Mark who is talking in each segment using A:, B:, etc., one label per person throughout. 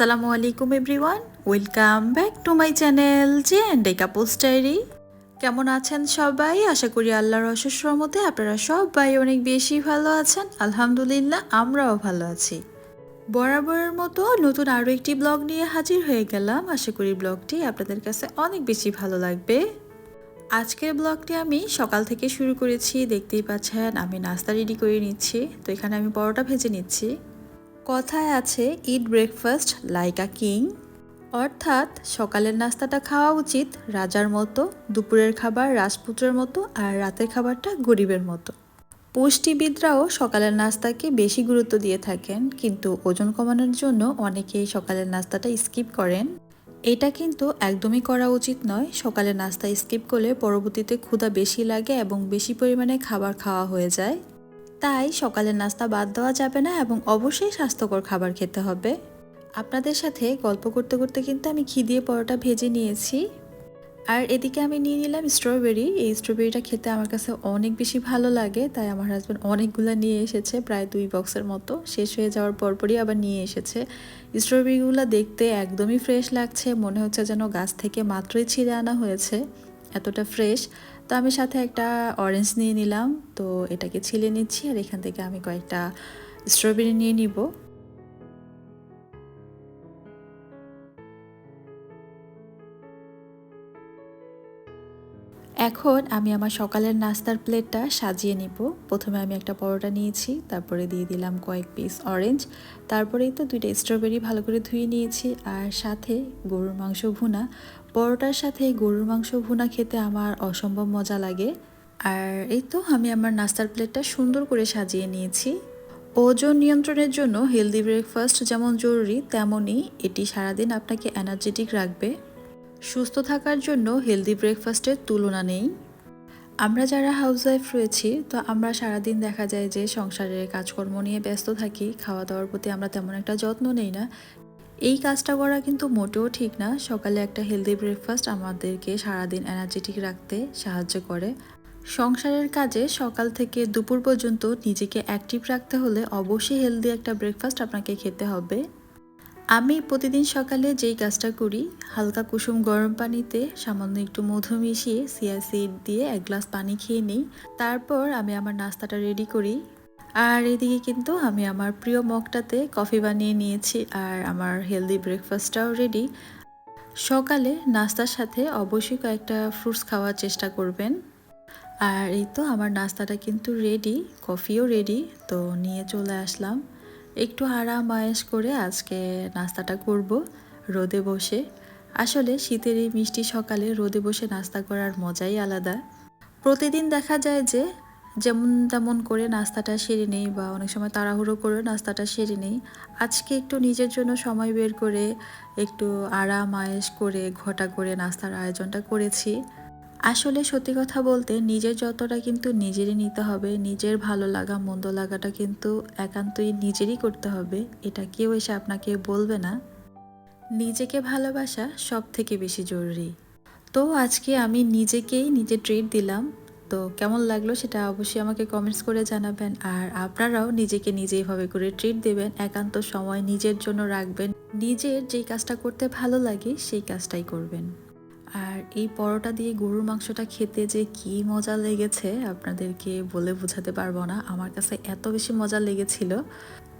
A: আসসালামু আলাইকুম everyone. Welcome back to my channel J and A couples diary. কেমন আছেন সবাই? আশা করি আল্লাহর অশেষ রহমতে আপনারা সবাই অনেক বেশি ভালো আছেন। আলহামদুলিল্লাহ, আমরাও ভালো আছি। বরাবরের মতো নতুন আরও একটি ব্লগ নিয়ে হাজির হয়ে গেলাম। আশা করি ব্লগটি আপনাদের কাছে অনেক বেশি ভালো লাগবে। আজকের ব্লগটি আমি সকাল থেকে শুরু করেছি। দেখতেই পাচ্ছেন, আমি নাস্তা রেডি করে নিচ্ছি। তো এখানে আমি পরোটা ভেজে নিচ্ছি। কথায় আছে eat breakfast like a king অর্থাৎ, সকালের নাস্তাটা খাওয়া উচিত রাজার মতো, দুপুরের খাবার রাজপুত্রের মতো আর রাতের খাবারটা গরিবের মতো। পুষ্টিবিদরাও সকালের নাস্তাকে বেশি গুরুত্ব দিয়ে থাকেন, কিন্তু ওজন কমানোর জন্য অনেকেই সকালের নাস্তাটা স্কিপ করেন। এটা কিন্তু একদমই করা উচিত নয়, সকালের নাস্তা স্কিপ করলে পরবর্তীতে ক্ষুধা বেশি লাগে এবং বেশি পরিমাণে খাবার খাওয়া হয়ে যায়। তাই সকালের নাস্তা বাদ দেওয়া যাবে না এবং অবশ্যই স্বাস্থ্যকর খাবার খেতে হবে। আপনাদের সাথে গল্প করতে করতে কিন্তু আমি ঘি দিয়ে পরোটা ভেজে নিয়েছি। আর এদিকে আমি নিয়ে নিলাম স্ট্রবেরি এই স্ট্রবেরিটা খেতে আমার কাছে অনেক বেশি ভালো লাগে, তাই আমার হাজব্যান্ড অনেকগুলো নিয়ে এসেছে, প্রায় দুই বক্সের মতো। শেষ হয়ে যাওয়ার পরপরই আবার নিয়ে এসেছে। স্ট্রবেরিগুলো দেখতে একদমই ফ্রেশ লাগছে, মনে হচ্ছে যেন গাছ থেকে মাত্রই ছিঁড়ে আনা হয়েছে, এতটা ফ্রেশ তো আমি সাথে একটা অরেঞ্জ নিয়ে নিলাম। তো এটাকে ছিলে নিচ্ছি আর এখান থেকে আমি কয়েকটা স্ট্রবেরি নিয়ে নিব। এখন আমি আমার সকালের নাস্তার প্লেটটা সাজিয়ে নিব। প্রথমে আমি একটা পরোটা নিয়েছি, তারপরে দিয়ে দিলাম কয়েক পিস অরেঞ্জ তারপরেই তো দুইটা স্ট্রবেরি ভালো করে ধুয়ে নিয়েছি, আর সাথে গরুর মাংস ভুনা। পরোটার সাথে গরুর মাংস ভুনা খেতে আমার অসম্ভব মজা লাগে। আর এই তো আমি আমার নাস্তার প্লেটটা সুন্দর করে সাজিয়ে নিয়েছি। ওজন নিয়ন্ত্রণের জন্য হেলদি ব্রেকফাস্ট যেমন জরুরি, তেমনই এটি সারাদিন আপনাকে এনার্জেটিক রাখবে। সুস্থ থাকার জন্য হেলদি ব্রেকফাস্টের তুলনা নেই। আমরা যারা হাউসওয়াইফ রয়েছি, তো আমরা সারাদিন দেখা যায় যে সংসারের কাজকর্ম নিয়ে ব্যস্ত থাকি খাওয়া দাওয়ার প্রতি আমরা তেমন একটা যত্ন নেই না। এই কাজটা করা কিন্তু মোটেও ঠিক না। সকালে একটা হেলদি ব্রেকফাস্ট আমাদেরকে সারাদিন এনার্জেটিক রাখতে সাহায্য করে। সংসারের কাজে সকাল থেকে দুপুর পর্যন্ত নিজেকে অ্যাক্টিভ রাখতে হলে অবশ্যই হেলদি একটা ব্রেকফাস্ট আপনাকে খেতে হবে। আমি প্রতিদিন সকালে যেই কাজটা করি, হালকা কুসুম গরম পানিতে সামান্য একটু মধু মিশিয়ে সিয়া সিড দিয়ে এক গ্লাস পানি খেয়ে নিই। তারপর আমি আমার নাস্তাটা রেডি করি। আর এদিকে কিন্তু আমি আমার প্রিয় মগটাতে কফি বানিয়ে নিয়েছি আর আমার হেলদি ব্রেকফাস্টটাও রেডি সকালে নাস্তার সাথে অবশ্যই কয়েকটা ফ্রুটস খাওয়ার চেষ্টা করবেন। আর এই তো আমার নাস্তাটা কিন্তু রেডি কফিও রেডি তো নিয়ে চলে আসলাম। একটু আরাম আয়েস করে আজকে নাস্তাটা করব রোদে বসে। আসলে শীতের এই মিষ্টি সকালে রোদে বসে নাস্তা করার মজাই আলাদা। প্রতিদিন দেখা যায় যে যেমন তেমন করে নাস্তাটা সেরে নেই বা অনেক সময় তাড়াহুড়ো করে নাস্তাটা সেরে নেই। আজকে একটু নিজের জন্য সময় বের করে একটু আরাম আয়েস করে ঘটা করে নাস্তার আয়োজনটা করেছি। আসলে সত্যি কথা বলতে নিজের যতটা কিন্তু নিজেরই নিতে হবে, নিজের ভালো লাগা, মন্দ লাগাটা কিন্তু একান্তই নিজেরই করতে হবে, এটা কেউ এসে আপনাকে বলবে না। নিজেকে ভালোবাসা সব থেকে বেশি জরুরি। তো আজকে আমি নিজেকেই নিজে ট্রিট দিলাম তো কেমন লাগল সেটা অবশ্যই আমাকে কমেন্টস করে জানাবেন। আর আপনারাও নিজেকে নিজে এইভাবে করে ট্রিট দেবেন, একান্ত সময় নিজের জন্য রাখবেন। নিজের যেই কাজটা করতে ভালো লাগে সেই কাজটাই করবেন। আর এই পরোটা দিয়ে গরুর মাংসটা খেতে যে কি মজা লেগেছে, আপনাদেরকে বলে বোঝাতে পারব না। আমার কাছে এত বেশি মজা লেগেছিল।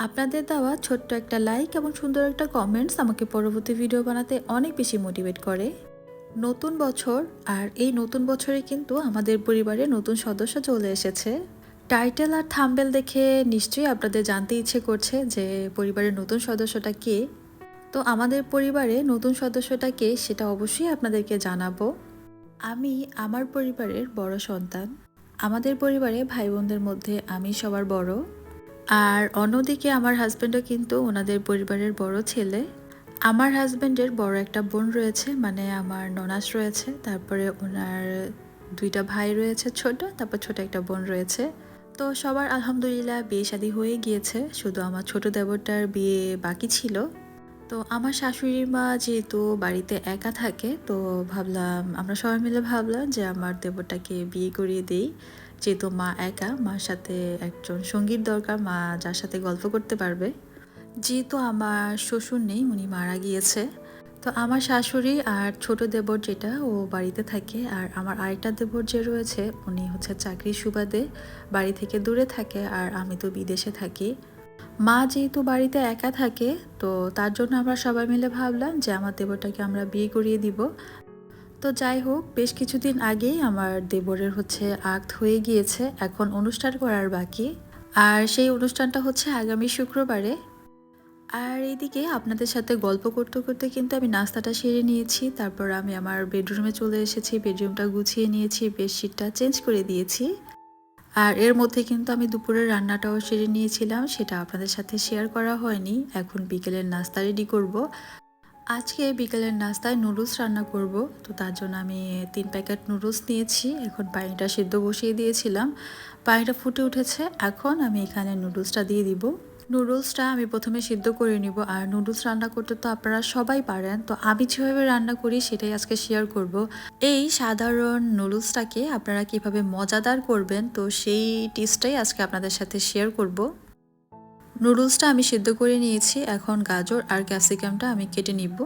A: আপনাদের দেওয়া ছোট্ট একটা লাইক এবং সুন্দর একটা কমেন্টস আমাকে পরবর্তী ভিডিও বানাতে অনেক বেশি মোটিভেট করে। নতুন বছর আর এই নতুন বছরে কিন্তু আমাদের পরিবারে নতুন সদস্য চলে এসেছে। টাইটেল আর থাম্বেল দেখে নিশ্চয়ই আপনাদের জানতে ইচ্ছে করছে যে পরিবারের নতুন সদস্যটা কে। তো আমাদের পরিবারে নতুন সদস্যটা কে সেটা অবশ্যই আপনাদেরকে জানাব। আমি আমার পরিবারের বড় সন্তান। আমাদের পরিবারে ভাই বোনদের মধ্যে আমি সবার বড়। আর অন্যদিকে আমার হাজব্যান্ডও কিন্তু ওনাদের পরিবারের বড় ছেলে। আমার হাজব্যান্ডের বড় একটা বোন রয়েছে মানে আমার ননাস রয়েছে, তারপরে ওনার দুইটা ভাই রয়েছে ছোট, তারপর ছোট একটা বোন রয়েছে। তো সবার আলহামদুলিল্লাহ বিয়ে শাদী হয়ে গিয়েছে, শুধু আমার ছোট দেবরটার বিয়ে বাকি ছিল। তো আমার শাশুড়ি মা যেহেতু বাড়িতে একা থাকে, তো ভাবলাম, আমরা সবাই মিলে ভাবলাম যে আমার দেবরটাকে বিয়ে করিয়ে দেই। যেহেতু মা একা, মার সাথে একজন সঙ্গীর দরকার, মা যার সাথে গল্প করতে পারবে। যেহেতু আমার শ্বশুর নেই, উনি মারা গিয়েছে। তো আমার শাশুড়ি আর ছোট দেবর যেটা, ও বাড়িতে থাকে। আর আমার আরেকটা দেবর যে রয়েছে, উনি হচ্ছে চাকরির সুবাদে বাড়ি থেকে দূরে থাকে আর আমি তো বিদেশে থাকি। মা যেহেতু বাড়িতে একা থাকে, তো তার জন্য আমরা সবাই মিলে ভাবলাম যে আমার দেবরটাকে আমরা বিয়ে করিয়ে দিব। তো যাই হোক, বেশ কিছুদিন আগেই আমার দেবরের হচ্ছে আক্ত হয়ে গিয়েছে, এখন অনুষ্ঠান করার বাকি। আর সেই অনুষ্ঠানটা হচ্ছে আগামী শুক্রবারে। আর এইদিকে আপনাদের সাথে গল্প করতে করতে কিন্তু আমি নাস্তাটা সেরে নিয়েছি, তারপর আমি আমার বেডরুমে চলে এসেছি, বেডরুমটা গুছিয়ে নিয়েছি, বেডশিটটা চেঞ্জ করে দিয়েছি। আর এর মধ্যে কিন্তু আমি দুপুরের রান্নাটাও সেরে নিয়েছিলাম, সেটা আপনাদের সাথে শেয়ার করা হয়নি। এখন বিকেলের নাস্তা রেডি করব। আজকে বিকেলের নাস্তায় নুডলস রান্না করব। তো তার জন্য আমি তিন প্যাকেট নুডলস নিয়েছি। এখন পানিটা সিদ্ধ বসিয়ে দিয়েছিলাম। পানিটা ফুটে উঠেছে। এখন আমি এখানে নুডলসটা দিয়ে দিব। নুডলসটা আমি প্রথমে সিদ্ধ করে নিব। আর নুডলস রান্না করতে তো আপনারা সবাই পারেন। তো আমি যেভাবে রান্না করি, সেটাই আজকে শেয়ার করব। এই সাধারণ নুডলসটাকে আপনারা কীভাবে মজাদার করবেন, তো সেই টিপসটাই আজকে আপনাদের সাথে শেয়ার করব। নুডলসটা আমি সিদ্ধ করে নিয়েছি, এখন গাজর আর ক্যাপসিকামটা আমি কেটে নিব।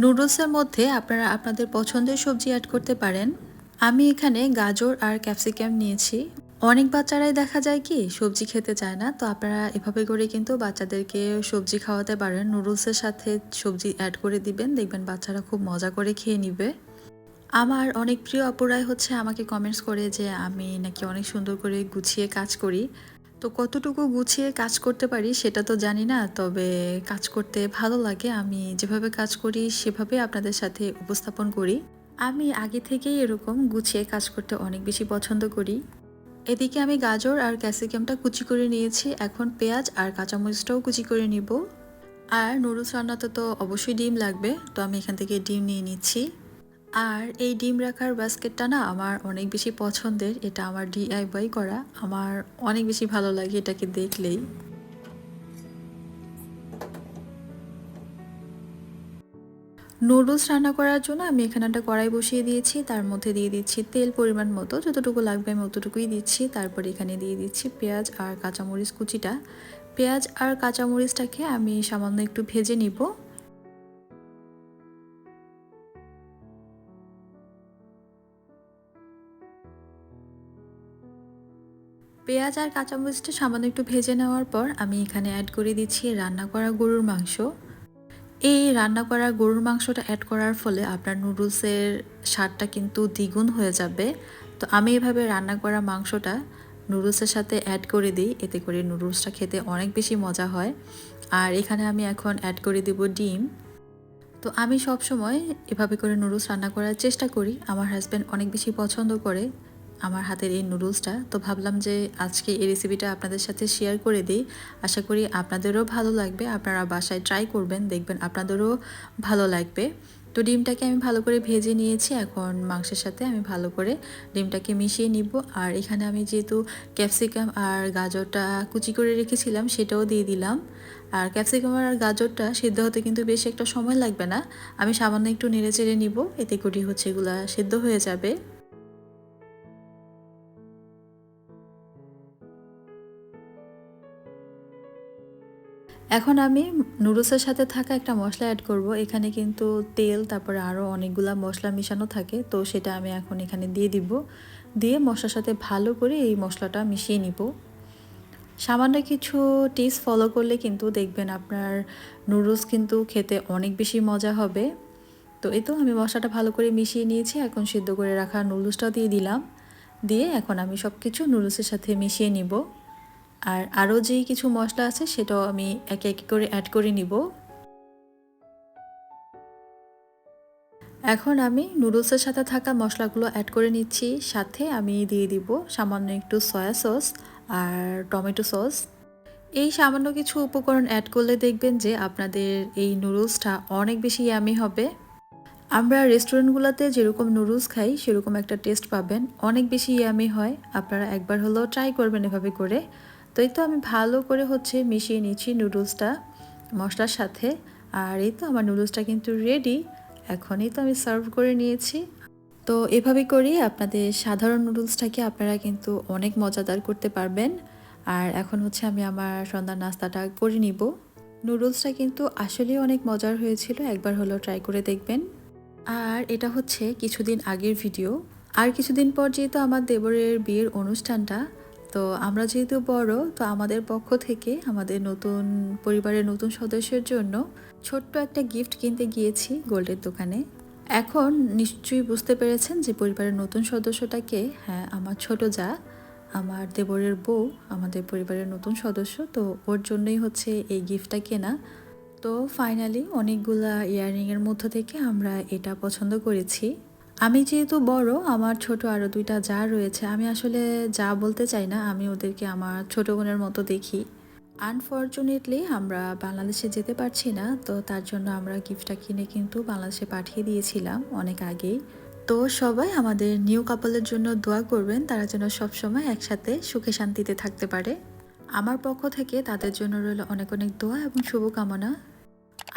A: নুডলসের মধ্যে আপনারা আপনাদের পছন্দের সবজি অ্যাড করতে পারেন। আমি এখানে গাজর আর ক্যাপসিকাম নিয়েছি। অনেক বাচ্চারাই দেখা যায় কি, সবজি খেতে চায় না, তো আপনারা এভাবে করে কিন্তু বাচ্চাদেরকে সবজি খাওয়াতে পারেন। নুডলসের সাথে সবজি অ্যাড করে দিবেন, দেখবেন বাচ্চারা খুব মজা করে খেয়ে নিবে। আমার অনেক প্রিয় অপরায় হচ্ছে আমাকে কমেন্টস করে যে, আমি নাকি অনেক সুন্দর করে গুছিয়ে কাজ করি। তো কতটুকু গুছিয়ে কাজ করতে পারি সেটা তো জানি না, তবে কাজ করতে ভালো লাগে। আমি যেভাবে কাজ করি সেভাবে আপনাদের সাথে উপস্থাপন করি। আমি আগে থেকেই এরকম গুছিয়ে কাজ করতে অনেক বেশি পছন্দ করি। এদিকে আমি গাজর আর ক্যাপসিকামটা কুচি করে নিয়েছি। এখন পেঁয়াজ আর কাঁচামরিচটাও কুচি করে নিব। আর নুডলস রান্নাতে তো অবশ্যই ডিম লাগবে, তো আমি এখান থেকে ডিম নিয়ে নিচ্ছি। আর এই ডিম রাখার বাস্কেটটা না আমার অনেক বেশি পছন্দের। এটা আমার ডিআইওয়াই করা। আমার অনেক বেশি ভালো লাগে এটাকে দেখলেই। নুডলস রান্না করার জন্য আমি এখানে একটা কড়াই বসিয়ে দিয়েছি। তার মধ্যে দিয়ে দিচ্ছি তেল পরিমাণ মতো। যতটুকু লাগবে আমি অতটুকুই দিচ্ছি। তারপর এখানে দিয়ে দিচ্ছি পেঁয়াজ আর কাঁচামরিচ কুচিটা। পেঁয়াজ আর কাঁচামরিচটাকে আমি সামান্য একটু ভেজে নিব। পেঁয়াজ আর কাঁচামরিচটা সামান্য একটু ভেজে নেওয়ার পর আমি এখানে অ্যাড করে দিচ্ছি রান্না করা গরুর মাংস। এই রান্না করা গরুর মাংসটা অ্যাড করার ফলে আপনার নুডলসের স্বাদটা কিন্তু দ্বিগুণ হয়ে যাবে। তো আমি এভাবে রান্না করা মাংসটা নুডলসের সাথে অ্যাড করে দিই, এতে করে নুডলসটা খেতে অনেক বেশি মজা হয়। আর এখানে আমি এখন অ্যাড করে দেব ডিম। তো আমি সব সময় এভাবে করে নুডলস রান্না করার চেষ্টা করি। আমার হাজব্যান্ড অনেক বেশি পছন্দ করে। আমার হাতের এই নুডলসটা, তো ভাবলাম যে আজকে এই রেসিপিটা আপনাদের সাথে শেয়ার করে দিই। আশা করি আপনাদেরও ভালো লাগবে, আপনারা বাসায় ট্রাই করবেন, দেখবেন আপনাদেরও ভালো লাগবে। তো ডিমটাকে আমি ভালো করে ভেজে নিয়েছি, এখন মাংসের সাথে আমি ভালো করে ডিমটাকে মিশিয়ে নিব। আর এখানে আমি যেহেতু ক্যাপসিকাম আর গাজরটা কুচি করে রেখেছিলাম, সেটাও দিয়ে দিলাম। আর ক্যাপসিকাম আর গাজরটা সিদ্ধ হতে কিন্তু বেশি একটা সময় লাগবে না। আমি সামান্য একটু নেড়ে চেড়ে নিব, এতে করি হচ্ছে এগুলা সিদ্ধ হয়ে যাবে। এখন আমি নুডলসের সাথে থাকা একটা মশলা অ্যাড করব। এখানে কিন্তু তেল, তারপরে আরও অনেকগুলা মশলা মিশানো থাকে, তো সেটা আমি এখন এখানে দিয়ে দিব। দিয়ে মশলার সাথে ভালো করে এই মশলাটা মিশিয়ে নিব। সামান্য কিছু টিপস ফলো করলে কিন্তু দেখবেন আপনার নুডলস কিন্তু খেতে অনেক বেশি মজা হবে। তো এই তো আমি মশলাটা ভালো করে মিশিয়ে নিয়েছি, এখন সিদ্ধ করে রাখা নুডলসটাও দিয়ে দিলাম। দিয়ে এখন আমি সব কিছু নুডলসের সাথে মিশিয়ে নিব। আর আরও যেই কিছু মশলা আছে সেটাও আমি একে একে করে অ্যাড করে নিব। এখন আমি নুডলসের সাথে থাকা মশলাগুলো অ্যাড করে নিচ্ছি। সাথে আমি দিয়ে দিব সামান্য একটু সয়া সস আর টমেটো সস এই সামান্য কিছু উপকরণ অ্যাড করলে দেখবেন যে আপনাদের এই নুডলসটা অনেক বেশি ইয়ামি হবে। আমরা রেস্টুরেন্টগুলোতে যেরকম নুডলস খাই, সেরকম একটা টেস্ট পাবেন। অনেক বেশি ইয়ামি হয়। আপনারা একবার হলেও ট্রাই করবেন এভাবে করে। তো এই তো আমি ভালো করে হচ্ছে মিশিয়ে নিচ্ছি নুডলসটা, মশলার সাথে। আর এই তো আমার নুডলসটা কিন্তু রেডি এখনই তো আমি সার্ভ করে নিয়েছি। তো এভাবে করেই আপনাদের সাধারণ নুডলসটাকে আপনারা কিন্তু অনেক মজাদার করতে পারবেন। আর এখন হচ্ছে আমি আমার সন্ধ্যার নাস্তাটা করে নিব। নুডলসটা কিন্তু আসলেই অনেক মজার হয়েছিল, একবার হলেও ট্রাই করে দেখবেন। আর এটা হচ্ছে কিছুদিন আগের ভিডিও আর কিছুদিন পর যেহেতু আমার দেবরের বিয়ের অনুষ্ঠানটা তো আমরা যেহেতু বড়, তো আমাদের পক্ষ থেকে, আমাদের নতুন পরিবারের নতুন সদস্যের জন্য ছোট্ট একটা গিফট কিনতে গিয়েছি গোল্ডের দোকানে। এখন নিশ্চয়ই বুঝতে পেরেছেন যে পরিবারের নতুন সদস্যটাকে হ্যাঁ আমার ছোট যা, আমার দেবরের বউ, আমাদের পরিবারের নতুন সদস্য, তো ওর জন্যই হচ্ছে এই গিফটটা কেনা। তো ফাইনালি অনেকগুলা ইয়াররিংয়ের মধ্য থেকে আমরা এটা পছন্দ করেছি। আমি যেহেতু বড়, আমার ছোট আরও দুইটা যা রয়েছে, আমি আসলে যা বলতে চাই না, আমি ওদেরকে আমার ছোট বোনের মতো দেখি। আনফর্চুনেটলি আমরা বাংলাদেশে যেতে পারছি না, তো তার জন্য আমরা গিফটটা কিনে কিন্তু বাংলাদেশে পাঠিয়ে দিয়েছিলাম অনেক আগেই। তো সবাই আমাদের নিউ কাপলের জন্য দোয়া করবেন, তারা যেন সবসময় একসাথে সুখে শান্তিতে থাকতে পারে। আমার পক্ষ থেকে তাদের জন্য রইল অনেক অনেক দোয়া এবং শুভকামনা।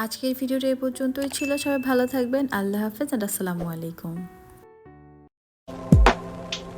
A: আজকের ভিডিওটা এ পর্যন্তই ছিল। সবাই ভালো থাকবেন। আল্লাহ হাফেজ আর আসসালামু আলাইকুম।